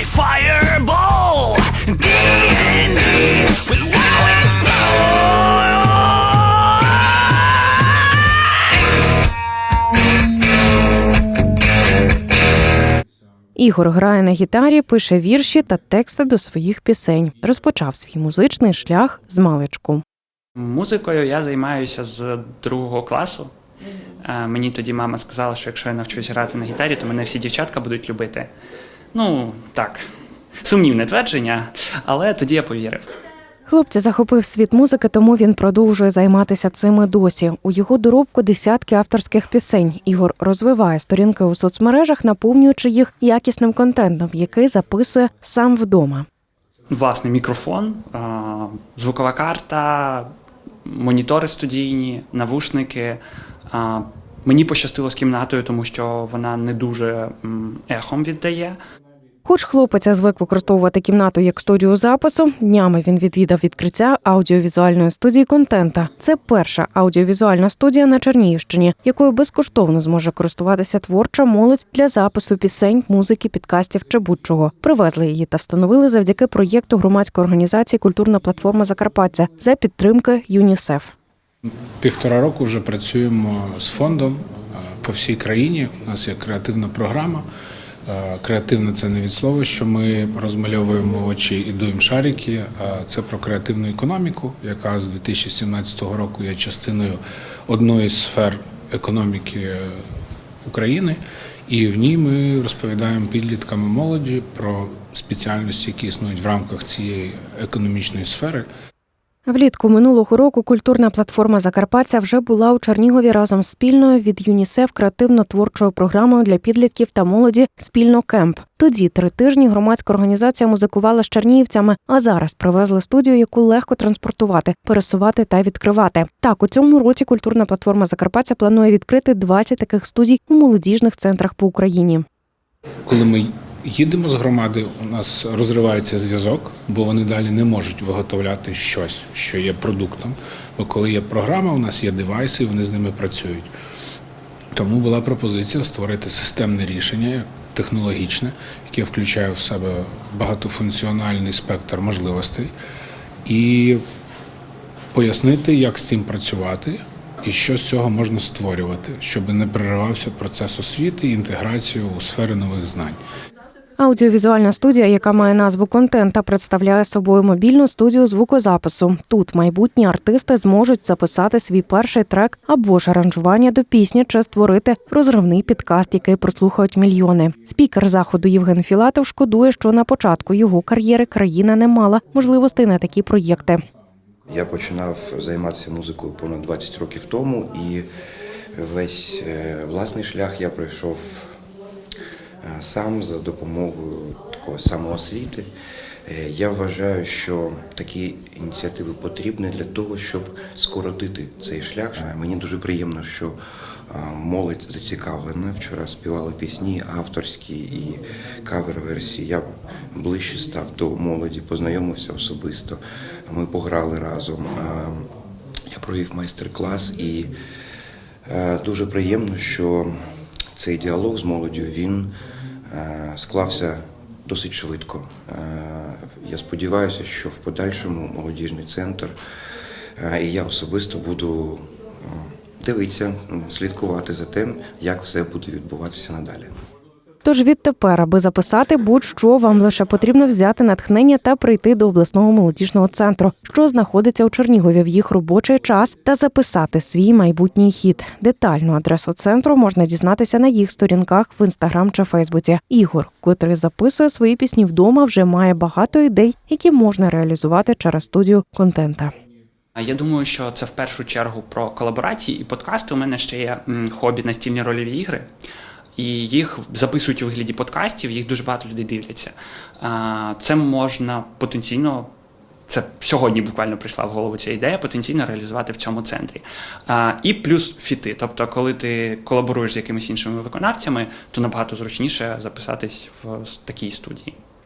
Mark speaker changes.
Speaker 1: like fireball. D and D with wow and
Speaker 2: Ігор грає на гітарі, пише вірші та тексти до своїх пісень. Розпочав свій музичний шлях з маличку.
Speaker 3: Музикою я займаюся з другого класу. Е, Мені тоді мама сказала, що якщо я навчусь грати на гітарі, то мене всі дівчатка будуть любити. Ну, так, сумнівне твердження, але тоді я повірив.
Speaker 2: Хлопця захопив світ музики, тому він продовжує займатися цим і досі. У його доробку десятки авторських пісень. Ігор розвиває сторінки у соцмережах, наповнюючи їх якісним контентом, який записує сам вдома.
Speaker 3: Власне, мікрофон, звукова карта, монітори студійні, навушники. Мені пощастило з кімнатою, тому що вона не дуже ехом віддає.
Speaker 2: Хоч хлопець звик використовувати кімнату як студію запису, днями він відвідав відкриття аудіовізуальної студії контента. Це перша аудіовізуальна студія на Чернігівщині, якою безкоштовно зможе користуватися творча молодь для запису пісень, музики, підкастів чи будь-чого. Привезли її та встановили завдяки проєкту громадської організації Культурна платформа Закарпаття за підтримки ЮНІСЕФ.
Speaker 4: Півтора року вже працюємо з фондом по всій країні. У нас є креативна програма. Е, Креативна це не від слова, що ми розмальовуємо очі і дуємо шарики. а Це про креативну економіку, яка з 2017 року є частиною одної з сфер економіки е, України. І в ній ми розповідаємо підліткам і молоді про спеціальності, які існують в рамках цієї економічної сфери.
Speaker 2: Влітку минулого року культурна платформа Закарпаття вже була у Чернігові разом з спільною від ЮНІСЕФ креативно-творчою програмою для підлітків та молоді спільно кемп. Тоді три тижні громадська організація музикувала з чернігівцями, а зараз привезли студію, яку легко транспортувати, пересувати та відкривати. Так, у цьому році культурна платформа Закарпаття планує відкрити 20 таких студій у молодіжних центрах по Україні.
Speaker 4: Коли ми їдемо з громади, у нас розривається зв'язок, бо вони далі не можуть виготовляти щось, що є продуктом. Бо коли є програма, у нас є девайси, і вони з ними працюють. Тому була пропозиція створити системне рішення технологічне, яке включає в себе багатофункціональний спектр можливостей, і пояснити, як з цим працювати. І що з цього можна створювати, щоб не переривався процес освіти і інтеграцію у сфери нових знань.
Speaker 2: Аудіовізуальна студія, яка має назву контента, представляє собою мобільну студію звукозапису. Тут майбутні артисти зможуть записати свій перший трек або ж аранжування до пісні чи створити розривний підкаст, який прослухають мільйони. Спікер заходу Євген Філатов шкодує, що на початку його кар'єри країна не мала можливостей на такі проєкти.
Speaker 5: Я починав займатися музикою понад 20 років тому, і весь е, власний шлях я пройшов сам за допомогою такої самоосвіти. Е, Я вважаю, що такі ініціативи потрібні для того, щоб скоротити цей шлях. Е, Мені дуже приємно, що е, молодь зацікавлена. Вчора співали пісні авторські і кавер-версії. Я ближче став до молоді, познайомився особисто. Ми пограли разом. Е, Я провів майстер-клас і е, дуже приємно, що цей діалог з молоддю він е, склався досить швидко. Е, Я сподіваюся, що в подальшому молодіжний центр е, і я особисто буду дивитися, слідкувати за тим, як все буде відбуватися надалі.
Speaker 2: Тож відтепер, аби записати будь-що, вам лише потрібно взяти натхнення та прийти до обласного молодіжного центру, що знаходиться у Чернігові в їх робочий час, та записати свій майбутній хід. Детальну адресу центру можна дізнатися на їх сторінках в інстаграм чи Фейсбуці. Ігор, котрий записує свої пісні вдома, вже має багато ідей, які можна реалізувати через студію контента.
Speaker 3: Я думаю, що це в першу чергу про колаборації і подкасти. У мене ще є хобі настільні рольові ігри. І їх записують у вигляді подкастів, їх дуже багато людей дивляться. Це можна потенційно, це сьогодні буквально прийшла в голову ця ідея, потенційно реалізувати в цьому центрі. А, І плюс фіти. Тобто, коли ти колаборуєш з якимись іншими виконавцями, то набагато зручніше записатись в такій студії.